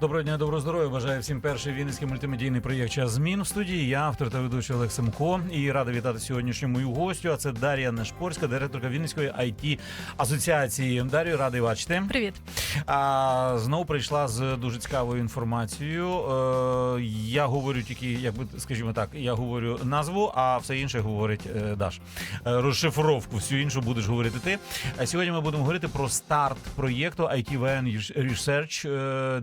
Доброго дня, доброго здоров'я. Бажаю всім перший вінницький мультимедійний проєкт час змін в студії. Я автор та ведучий Олег Семко. І радий вітати сьогоднішню мою гостю. А це Дар'я Нешпорська, директорка Вінницької it асоціації. Дар'ю, радий бачити. Привіт. А знову прийшла з дуже цікавою інформацією. Е, я говорю тільки, якби скажімо так, я говорю назву, а все інше говорить е, Даш. Е, розшифровку, всю іншу будеш говорити ти. А сьогодні ми будемо говорити про старт проєкту ITVN Research е,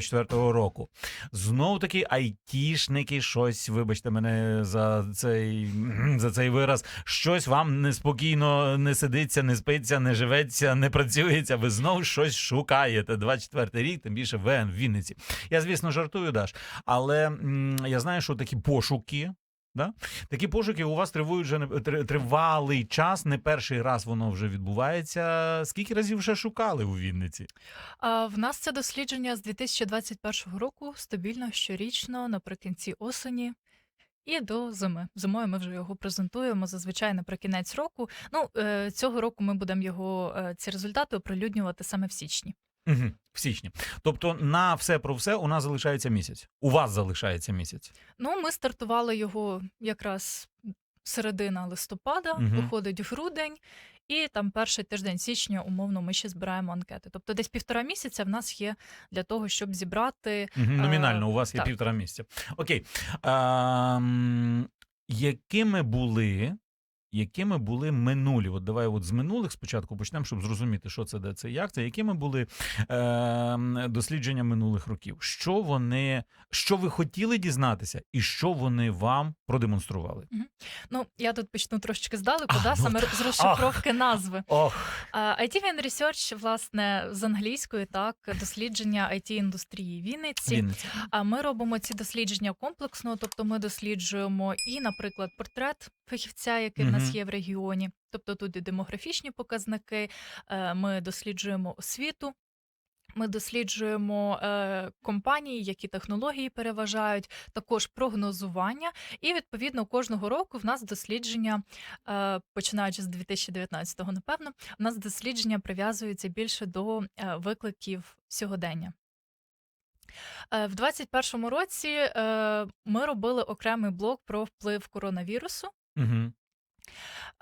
2024 року. Знов таки айтішники, щось, вибачте мене за цей за цей вираз. Щось вам неспокійно не сидиться, не спиться, не живеться, не працюється. Ви знову щось шукаєте. 24 рік, тим більше ВН в Вінниці. Я, звісно, жартую, Даш, але м, я знаю, що такі пошуки. Да? Такі пошуки у вас тривають вже не тр- тривалий час. Не перший раз воно вже відбувається. Скільки разів вже шукали у Вінниці? А в нас це дослідження з 2021 року стабільно щорічно наприкінці осені. І до зими. Зимою ми вже його презентуємо зазвичай наприкінець року. Ну е, цього року ми будемо його е, ці результати оприлюднювати саме в січні. Угу, в січні. Тобто на все про все у нас залишається місяць. У вас залишається місяць. Ну, ми стартували його якраз середина листопада, Мгм. виходить грудень, і там перший тиждень січня, умовно, ми ще збираємо анкети. Тобто, десь півтора місяця в нас є для того, щоб зібрати Угу, номінально у вас є так. півтора місяця. Окей. Ем, якими були. Якими були минулі? От давай от з минулих спочатку почнемо, щоб зрозуміти, що це, де це, як це. Якими були е, дослідження минулих років? Що вони, що ви хотіли дізнатися, і що вони вам продемонстрували? Ну, я тут почну трошечки здалеку, А, да, ну саме з розшифровки назви. Ох, А, ITVN Research, власне, з англійської, так, дослідження IT-індустрії Вінниці. Вінниця. А ми робимо ці дослідження комплексно, тобто ми досліджуємо і, наприклад, портрет фахівця, який в нас є в регіоні, тобто тут і демографічні показники, е, ми досліджуємо освіту. Ми досліджуємо е, компанії, які технології переважають, також прогнозування. І відповідно кожного року в нас дослідження, е, починаючи з 2019-го, напевно, у нас дослідження прив'язуються більше до е, викликів сьогодення. Е, В 2021 році е, ми робили окремий блок про вплив коронавірусу, Угу.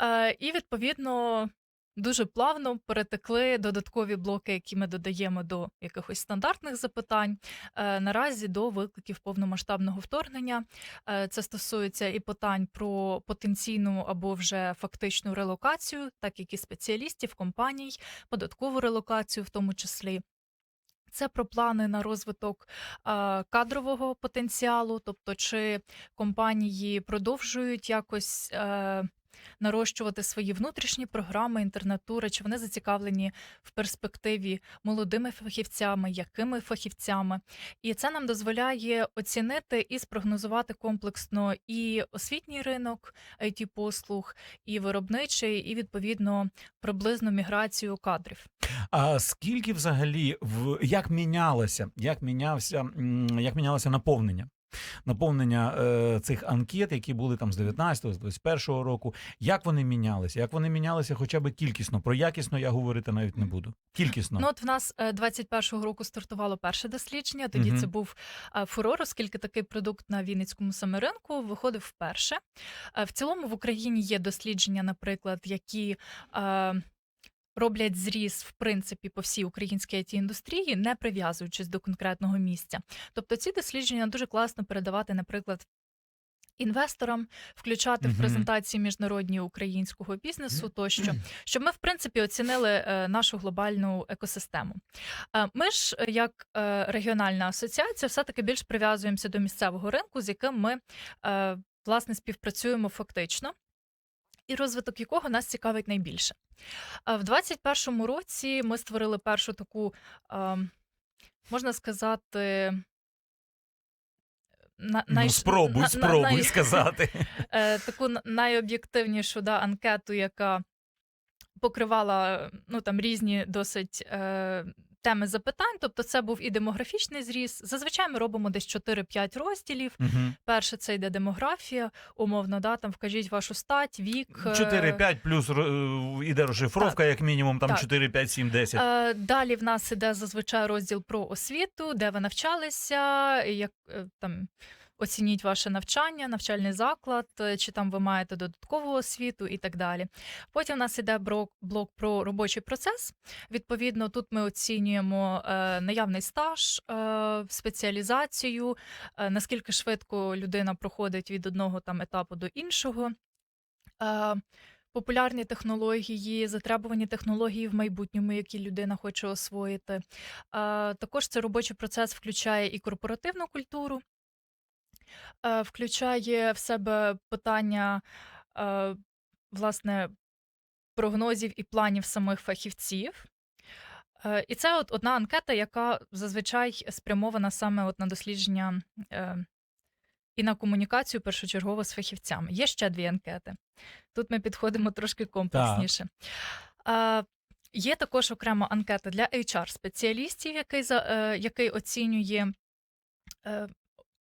Е, і відповідно дуже плавно перетекли додаткові блоки, які ми додаємо до якихось стандартних запитань. Е, Наразі до викликів повномасштабного вторгнення. Е, Це стосується і питань про потенційну або вже фактичну релокацію, так як і спеціалістів, компаній, податкову релокацію, в тому числі. Це про плани на розвиток кадрового потенціалу, тобто чи компанії продовжують якось нарощувати свої внутрішні програми, інтернатури, чи вони зацікавлені в перспективі молодими фахівцями, якими фахівцями. І це нам дозволяє оцінити і спрогнозувати комплексно і освітній ринок it послуг, і виробничий, і відповідно приблизну міграцію кадрів. А скільки взагалі в як мінялося, як мінявся, як мінялося наповнення? Наповнення е, цих анкет, які були там з 19-го, з 21-го року, як вони мінялися? Як вони мінялися хоча б кількісно? Про якісно я говорити навіть не буду. Кількісно. Ну, от в нас е, 21-го року стартувало перше дослідження. Тоді Мгм. це був е, фурор, оскільки такий продукт на Вінницькому саме ринку виходив вперше. Е, В цілому в Україні є дослідження, наприклад, які. е, Роблять зріз в принципі по всій українській it індустрії, не прив'язуючись до конкретного місця. Тобто ці дослідження дуже класно передавати, наприклад, інвесторам, включати Мгм. в презентації міжнародні українського бізнесу, тощо, щоб ми в принципі оцінили е, нашу глобальну екосистему. Е, Ми ж, е, як регіональна асоціація, все таки більш прив'язуємося до місцевого ринку, з яким ми власне співпрацюємо фактично. І розвиток якого нас цікавить найбільше. В 2021 році ми створили першу таку, можна сказати, на, ну, спробуй, на- спробуй най- сказати. е, таку найоб'єктивнішу да, анкету, яка покривала ну, там, різні досить е, теми запитань. Тобто, це був і демографічний зріз. Зазвичай ми робимо десь 4-5 розділів. Угу. Перше це йде демографія, умовно, да, там вкажіть вашу стать, вік. е, 4-5 плюс ро- е, іде розшифровка, як мінімум, там Так. 4, 5, 7, 10. Е, Далі в нас іде зазвичай розділ про освіту, де ви навчалися, як е, там. Оцініть ваше навчання, навчальний заклад, е, чи там ви маєте додаткову освіту і так далі. Потім в нас іде блок, про робочий процес. Відповідно, тут ми оцінюємо е, наявний стаж, е, спеціалізацію, наскільки швидко людина проходить від одного там етапу до іншого. Популярні технології, затребувані технології в майбутньому, які людина хоче освоїти. Також цей робочий процес включає і корпоративну культуру, е, включає в себе питання е, власне прогнозів і планів самих фахівців. Е, І це от одна анкета, яка зазвичай спрямована саме от на дослідження е, і на комунікацію першочергово з фахівцями. Є ще дві анкети. Тут ми підходимо трошки комплексніше. Е, Є також окрема анкета для HR-спеціалістів, який, за, е, який оцінює е,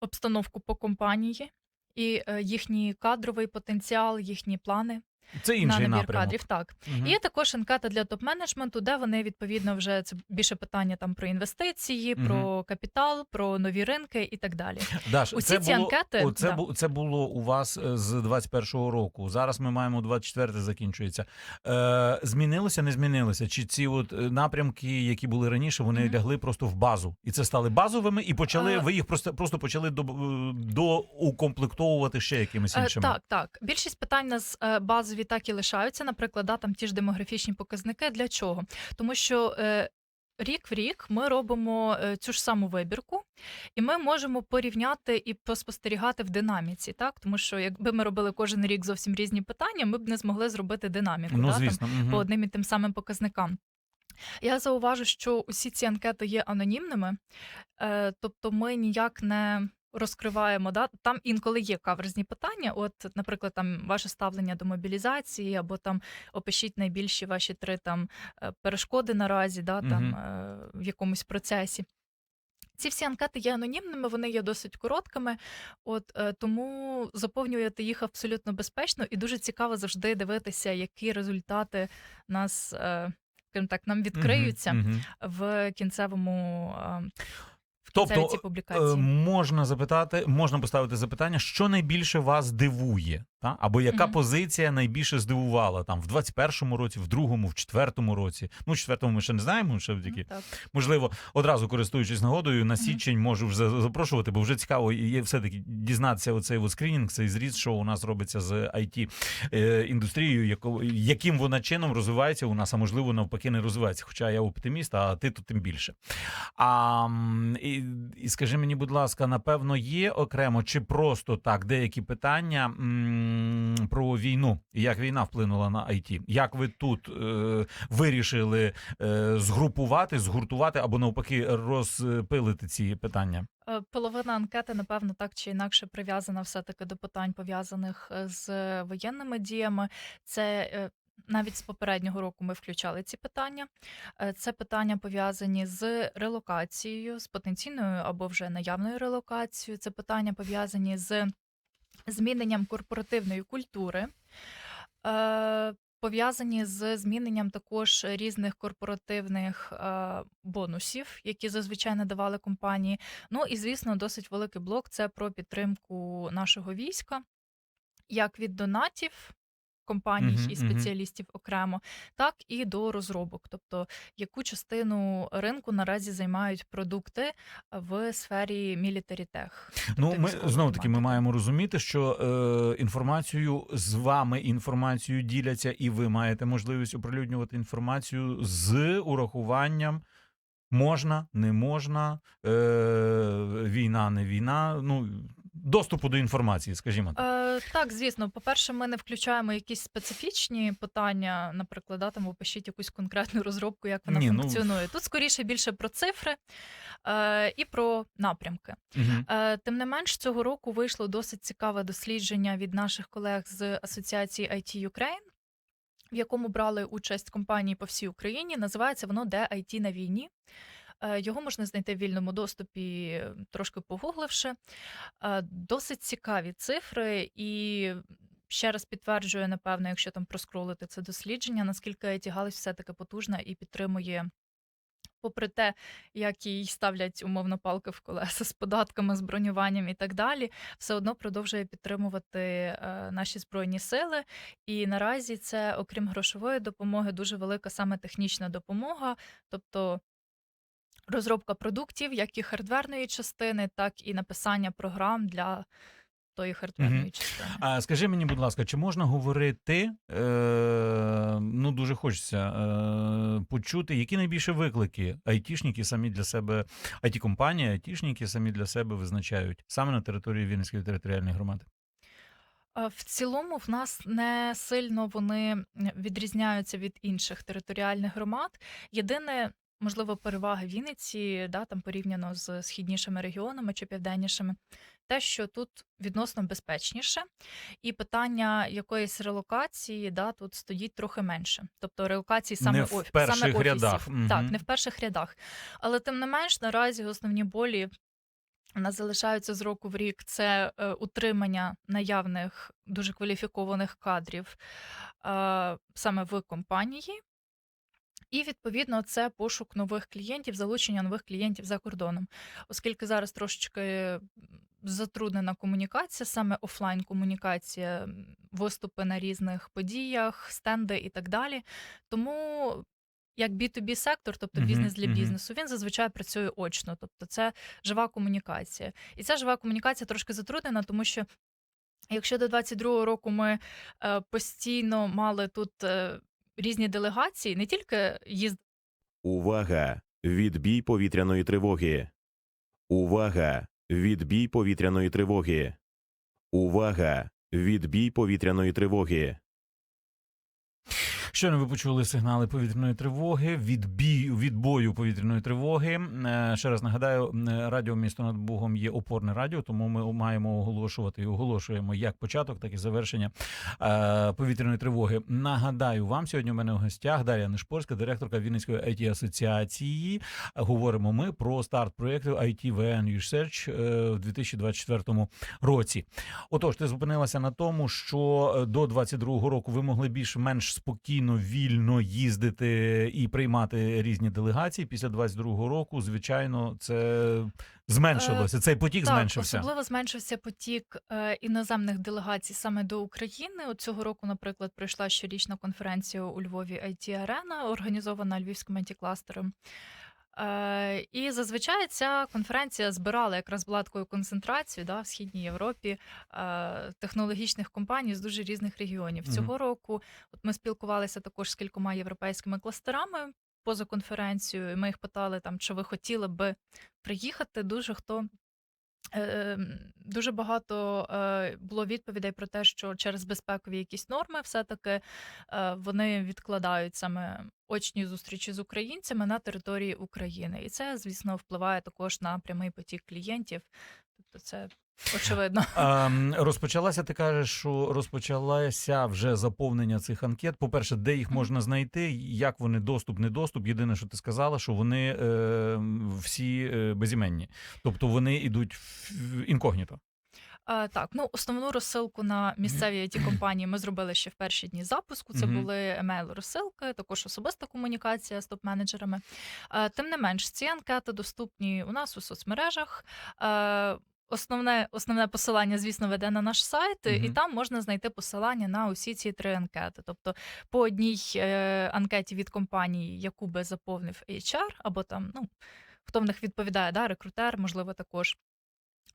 обстановку по компанії і е, їхній кадровий потенціал, їхні плани Це на інший набір напрямок. кадрів. Так. Мгм. І Є також анкета для топ-менеджменту, де вони відповідно вже це більше питання там про інвестиції, Мгм. про капітал, про нові ринки і так далі. Даш, Усі це ці було, анкети, о, це, да. це було у вас е, з 21-го року. Зараз ми маємо 24 закінчується. Е, змінилося, не змінилося? Чи ці от е, напрямки, які були раніше, вони Мгм. лягли просто в базу? І це стали базовими, і почали Е, ви їх просто просто почали до, доукомплектовувати ще якимись Е, іншими. Так, так. Більшість питань у нас е, так і лишаються. Наприклад, да, там ті ж демографічні показники. Для чого? Тому що е, рік в рік ми робимо е, цю ж саму вибірку, і ми можемо порівняти і поспостерігати в динаміці. Так, тому що якби ми робили кожен рік зовсім різні питання, ми б не змогли зробити динаміку. Ну, да, там, мгм. по одним і тим самим показникам. Я зауважу, що усі ці анкети є анонімними, е, тобто ми ніяк не розкриваємо. Да? Там інколи є каверзні питання. От, наприклад, там ваше ставлення до мобілізації, або там опишіть найбільші ваші три там е, перешкоди наразі, да, там е, в якомусь процесі. Ці всі анкети є анонімними, вони є досить короткими, от е, тому заповнювати їх абсолютно безпечно і дуже цікаво завжди дивитися, які результати нас, скажімо так, нам відкриються мгм. в кінцевому е, в Тобто, кінцевій цій Е, публікації. можна запитати, можна поставити запитання, що найбільше вас дивує, та? або яка Мгм. позиція найбільше здивувала там в 21-му році, в другому, в четвертому році. Ну, в четвертому ми ще не знаємо, ще тільки так. можливо, одразу користуючись нагодою, на січень можу вже запрошувати, бо вже цікаво є все-таки дізнатися оцей от скринінг, цей зріз, що у нас робиться з it е, індустрією, яким вона чином розвивається у нас, а можливо, навпаки, не розвивається. Хоча я оптиміст, а ти то тим більше. А, і, і скажи мені, будь ласка, напевно, є окремо чи просто так деякі питання м, про війну, як війна вплинула на IT? Як ви тут е, вирішили е, згрупувати, згуртувати або навпаки розпилити ці питання? Е, Половина анкети, напевно, так чи інакше прив'язана все-таки до питань, пов'язаних е, з воєнними діями. Це е, навіть з попереднього року ми включали ці питання. Це питання пов'язані з релокацією, з потенційною або вже наявною релокацією. Це питання пов'язані з зміненням корпоративної культури. Е, Пов'язані з зміненням також різних корпоративних е, бонусів, які зазвичай надавали компанії. Ну і звісно, досить великий блок це про підтримку нашого війська, як від донатів компаній Мгм, і мгм. спеціалістів окремо, так і до розробок. Тобто, яку частину ринку наразі займають продукти в сфері military tech. Ну, тобто ми військова знову таки ми тематика. маємо розуміти, що е, інформацію з вами інформацію діляться, і ви маєте можливість оприлюднювати інформацію з урахуванням. Можна, не можна, е, війна, не війна. Ну доступу до інформації, скажімо так. Е, так, звісно. По-перше, ми не включаємо якісь специфічні питання, наприклад, да, там опишіть якусь конкретну розробку, як вона Ні, ну, функціонує. Тут скоріше більше про цифри е, і про напрямки. Мгм. Е, Тим не менш, цього року вийшло досить цікаве дослідження від наших колег з Асоціації IT Ukraine. в якому брали участь компанії по всій Україні. Називається воно Де IT на війні. Е, Його можна знайти в вільному доступі, трошки погугливши. Е, Досить цікаві цифри, і ще раз підтверджує, напевно, якщо там проскролити це дослідження, наскільки it галузь все-таки потужна і підтримує. Попри те, як їй ставлять умовно палки в колеса з податками, з бронюванням і так далі, все одно продовжує підтримувати е, наші збройні сили. І наразі це, окрім грошової допомоги, дуже велика саме технічна допомога, тобто розробка продуктів, як і хардверної частини, так і написання програм для тої хардверної Мгм. частини. А скажи мені, будь ласка, чи можна говорити? Е, ну дуже хочеться е, почути, які найбільше виклики айтішники самі для себе, it компанії айтішники самі для себе визначають саме на території Вінницької територіальної громади. В цілому в нас не сильно вони відрізняються від інших територіальних громад. Єдине, можливо, перевага Вінниці, да, там порівняно з східнішими регіонами чи південнішими, те, що тут відносно безпечніше, і питання якоїсь релокації да, тут стоїть трохи менше. Тобто релокації саме, Не в оф- перших саме офісів. рядах. Так, не в перших рядах. Але тим не менш, наразі основні болі у нас залишаються з року в рік це е, утримання наявних дуже кваліфікованих кадрів е, саме в компанії. І відповідно це пошук нових клієнтів, залучення нових клієнтів за кордоном, оскільки зараз трошечки затруднена комунікація, саме офлайн комунікація, виступи на різних подіях, стенди і так далі. Тому як B2B сектор, тобто бізнес для бізнесу, він зазвичай працює очно, тобто це жива комунікація. І ця жива комунікація трошки затруднена, тому що якщо до 22-го року ми е, постійно мали тут е, різні делегації, не тільки їздили. Увага! Відбій повітряної тривоги. Увага! Відбій повітряної тривоги. Увага! Відбій повітряної тривоги. Щойно ви почули сигнали повітряної тривоги, відбій, відбою повітряної тривоги. Е, Ще раз нагадаю, радіо місто над Богом є опорне радіо, тому ми маємо оголошувати і оголошуємо як початок, так і завершення е, повітряної тривоги. Нагадаю вам, сьогодні у мене в гостях Дар'я Нешпорська, директорка Вінницької it асоціації. Говоримо ми про старт проєкту IT VN Research в 2024 році. Отож, ти зупинилася на тому, що е, до 22-го року ви могли більш-менш спокійно, вільно їздити і приймати різні делегації. Після 22-го року, звичайно, це зменшилося. Цей потік Е, Так, зменшився. особливо зменшився потік е, іноземних делегацій саме до України. От цього року, наприклад, пройшла щорічна конференція у Львові IT Арена, організована Львівським антикластером. Е, і зазвичай ця конференція збирала якраз владкою концентрацію да, в східній Європі е, технологічних компаній з дуже різних регіонів. Цього року от ми спілкувалися також з кількома європейськими кластерами поза конференцією. і Ми їх питали там, чи ви хотіли би приїхати. Дуже хто Дуже багато е, було відповідей про те, що через безпекові якісь норми все-таки е, вони відкладають саме очні зустрічі з українцями на території України. І це, звісно, впливає також на прямий потік клієнтів. Тобто, це очевидно. Ем, розпочалася, ти кажеш, що розпочалося вже заповнення цих анкет. По-перше, де їх можна знайти, як вони доступ, не доступ. Єдине, що ти сказала, що вони е, всі е, безіменні. Тобто вони йдуть в інкогніто. А, так, ну основну розсилку на місцеві it компанії ми зробили ще в перші дні запуску. Це були емейл-розсилки, також особиста комунікація з топ-менеджерами. А, тим не менш, ці анкети доступні у нас у соцмережах. Основне, основне посилання, звісно, веде на наш сайт, і там можна знайти посилання на усі ці три анкети. Тобто по одній е, анкеті від компанії, яку би заповнив HR, або там, ну, хто в них відповідає, да, рекрутер, можливо, також.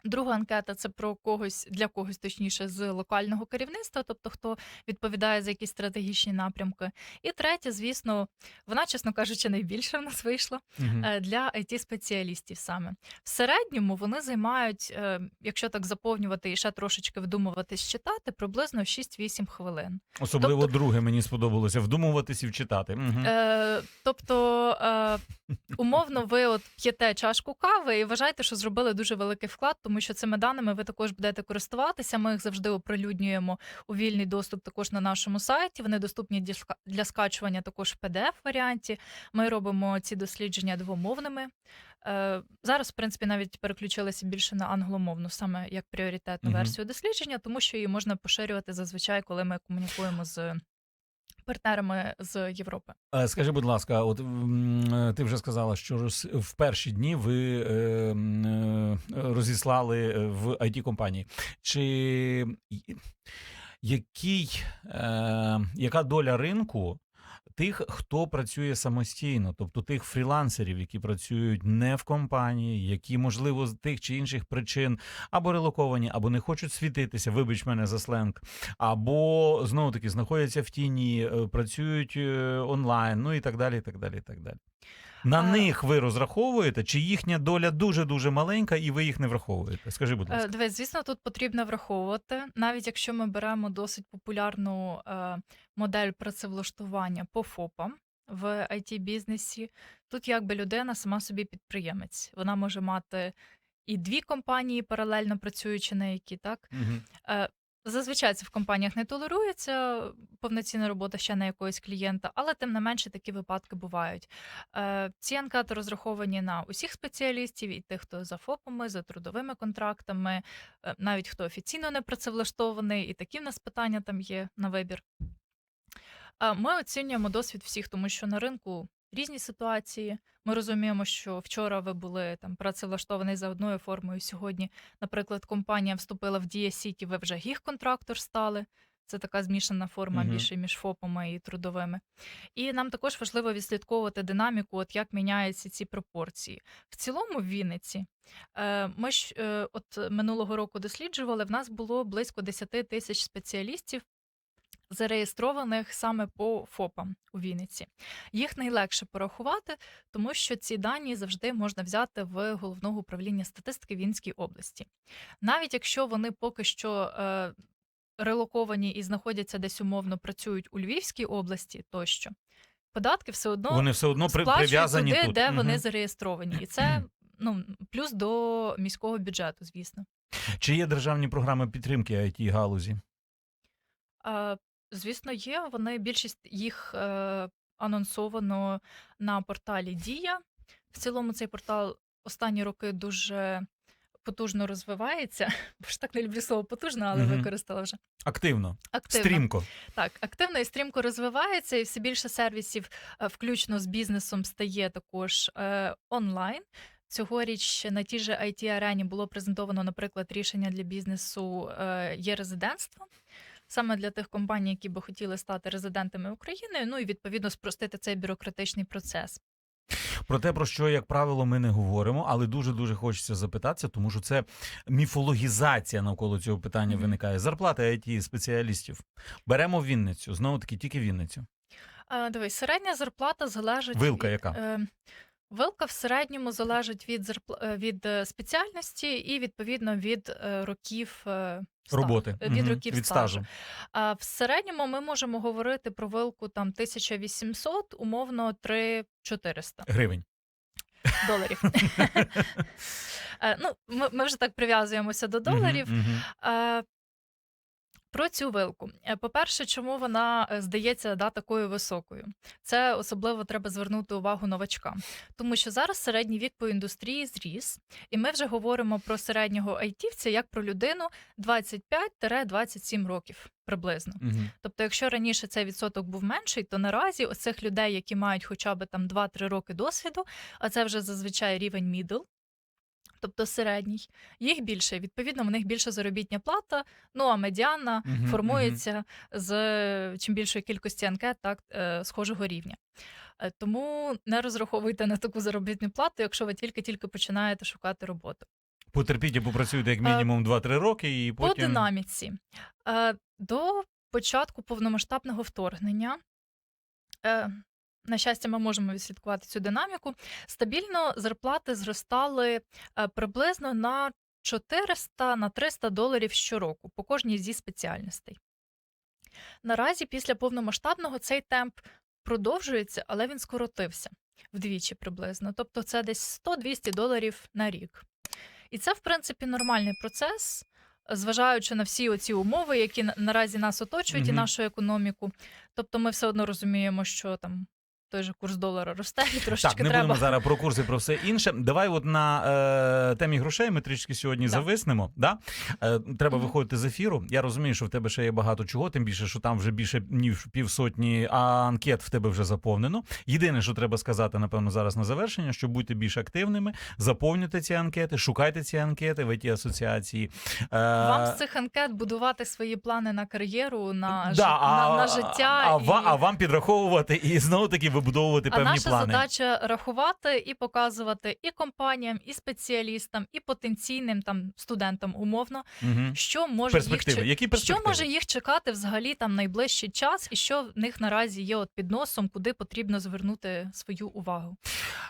Друга анкета це про когось для когось, точніше, з локального керівництва, тобто хто відповідає за якісь стратегічні напрямки. І третя, звісно, вона, чесно кажучи, найбільше в нас вийшла е, для it спеціалістів саме. В середньому вони займають, е, якщо так заповнювати і ще трошечки вдумуватись читати, приблизно 6-8 хвилин. Особливо тобто- друге мені сподобалося вдумуватись і вчитати. Е, тобто, умовно, ви от п'єте чашку кави і вважаєте, що зробили дуже великий вклад тому що цими даними ви також будете користуватися. Ми їх завжди оприлюднюємо у вільний доступ також на нашому сайті. Вони доступні для скачування також в pdf варіанті. Ми робимо ці дослідження двомовними. Е, Зараз, в принципі, навіть переключилися більше на англомовну, саме як пріоритетну Мгм. версію дослідження, тому що її можна поширювати зазвичай, коли ми комунікуємо з партнерами з Європи. Е, Скажи, будь ласка, от е, ти вже сказала, що в перші дні ви е, розіслали в it компанії Чи який, яка доля ринку тих, хто працює самостійно, тобто тих фрілансерів, які працюють не в компанії, які, можливо, з тих чи інших причин або релоковані, або не хочуть світитися, вибач мене за сленг, або знову таки знаходяться в тіні, е, працюють е, онлайн, ну і так далі. і так далі, і так далі. На А- них ви розраховуєте, чи їхня доля дуже дуже маленька, і ви їх не враховуєте? Скажи, будь Е, ласка. Дивись, звісно, тут потрібно враховувати, навіть якщо ми беремо досить популярну е, модель працевлаштування по ФОПам в it бізнесі тут якби людина сама собі підприємець. Вона може мати і дві компанії паралельно працюючи на які, так? Мгм. Зазвичай це в компаніях не толерується повноцінна робота ще на якогось клієнта, але тим не менше такі випадки бувають. Е, Ці анкети розраховані на усіх спеціалістів, і тих, хто за ФОПами, за трудовими контрактами, е, навіть хто офіційно не працевлаштований, і такі в нас питання там є на вибір. Е, Ми оцінюємо досвід всіх, тому що на ринку різні ситуації. Ми розуміємо, що вчора ви були там працевлаштований за одною формою. Сьогодні, наприклад, компанія вступила в Дія Сіті, ви вже гіг-контрактор стали. Це така змішана форма Мгм. більше між ФОПами і трудовими. І нам також важливо відслідковувати динаміку, от як міняються ці пропорції. В цілому, в Вінниці, е, ми ж е, от минулого року досліджували, в нас було близько 10 тисяч спеціалістів, зареєстрованих саме по ФОПам у Вінниці. Їх найлегше порахувати, тому що ці дані завжди можна взяти в головного управління статистики Вінській області. Навіть якщо вони поки що е, релоковані і знаходяться десь умовно працюють у Львівській області тощо, податки все одно Вони все одно прив'язані туди, тут. де Мгм. вони зареєстровані. І це ну, плюс до міського бюджету, звісно. Чи є державні програми підтримки it галузі? Звісно, є. Вони більшість їх е, анонсовано на порталі Дія. В цілому цей портал останні роки дуже потужно розвивається. Бо ж так не люблю слово потужно, але Мгм. використала вже Активно, активно. стрімко. Так, активно і стрімко розвивається, і все більше сервісів, е, включно з бізнесом, стає також е, онлайн. Цьогоріч на тій же it арені було презентовано, наприклад, рішення для бізнесу е, є резидентство. Саме для тих компаній, які би хотіли стати резидентами України, ну і відповідно спростити цей бюрократичний процес. Про те, про що, як правило, ми не говоримо, але дуже дуже хочеться запитатися, тому що це міфологізація навколо цього питання Мгм. виникає. Зарплата it спеціалістів. Беремо Вінницю, знову таки, тільки Вінницю. Дивись, середня зарплата залежить Вилка від, яка? Е, Вилка в середньому залежить від зарпла... е, від е, спеціальності і відповідно від е, років Роботи. від Мгм. років від стажу. А в середньому ми можемо говорити про вилку там 1800, умовно 3400 Гривень. доларів. Ну, ми, ми вже так прив'язуємося до доларів. Мгм, мгм. Е, Про цю вилку. Е, По-перше, чому вона е, здається да, такою високою? Це особливо треба звернути увагу новачкам, тому що зараз середній вік по індустрії зріс, і ми вже говоримо про середнього айтівця як про людину 25-27 років приблизно. Мгм. Тобто, якщо раніше цей відсоток був менший, то наразі оцих людей, які мають хоча б там 2-3 роки досвіду, а це вже зазвичай рівень middle, тобто середній, їх більше. Відповідно, в них більша заробітня плата. Ну а медіана Мгм, формується з чим більшої кількості анкет, так е, схожого рівня. Е, Тому не розраховуйте на таку заробітну плату, якщо ви тільки-тільки починаєте шукати роботу. Потерпіть і попрацюйте як мінімум 2-3 роки, і По динаміці. Е, До початку повномасштабного вторгнення, е, на щастя, ми можемо відслідкувати цю динаміку. Стабільно зарплати зростали е, приблизно на 400 на 300 доларів щороку по кожній зі спеціальностей. Наразі після повномасштабного цей темп продовжується, але він скоротився вдвічі приблизно. Тобто це десь 100-200 доларів на рік. І це, в принципі, нормальний процес, зважаючи на всі оці умови, які наразі нас оточують, і нашу економіку. Тобто, ми все одно розуміємо, що там той же курс долара росте, і трошечки Так, не треба. будемо зараз про курси, про все інше. Давай, от на е, темі грошей ми трішки сьогодні Да. зависнемо. Да? Е, треба Мгм. виходити з ефіру. Я розумію, що в тебе ще є багато чого, тим більше, що там вже більше ніж півсотні анкет в тебе вже заповнено. Єдине, що треба сказати, напевно, зараз на завершення, що будьте більш активними, заповнюйте ці анкети, шукайте ці анкети в it асоціації. Е, Вам з цих анкет будувати свої плани на кар'єру, на, да, жи- а, на, на життя. А, і... а вам підраховувати і знову таки вибудовувати А певні наша плани. задача рахувати і показувати і компаніям, і спеціалістам, і потенційним там студентам умовно, Мгм. що може їх Перспективи. чек- Які що може їх чекати взагалі там найближчий час, і що в них наразі є от під носом, куди потрібно звернути свою увагу.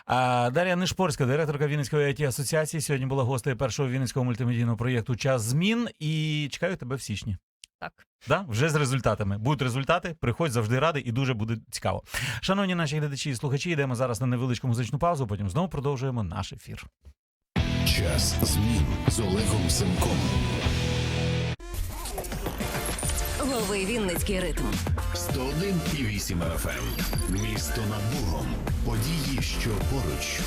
А, Дар'я Нишпорська, директорка Вінницької it асоціації, сьогодні була гостею першого вінницького мультимедійного проєкту Час змін і чекаю тебе в січні. Так. Да? Вже з результатами. Будуть результати, приходь завжди радий і дуже буде цікаво. Шановні наші глядачі і слухачі, йдемо зараз на невеличку музичну паузу, потім знову продовжуємо наш ефір. Час змін з Олегом Семком. Лови Вінницький ритм. 101,8 FM. Місто над Богом. Події, що поруч.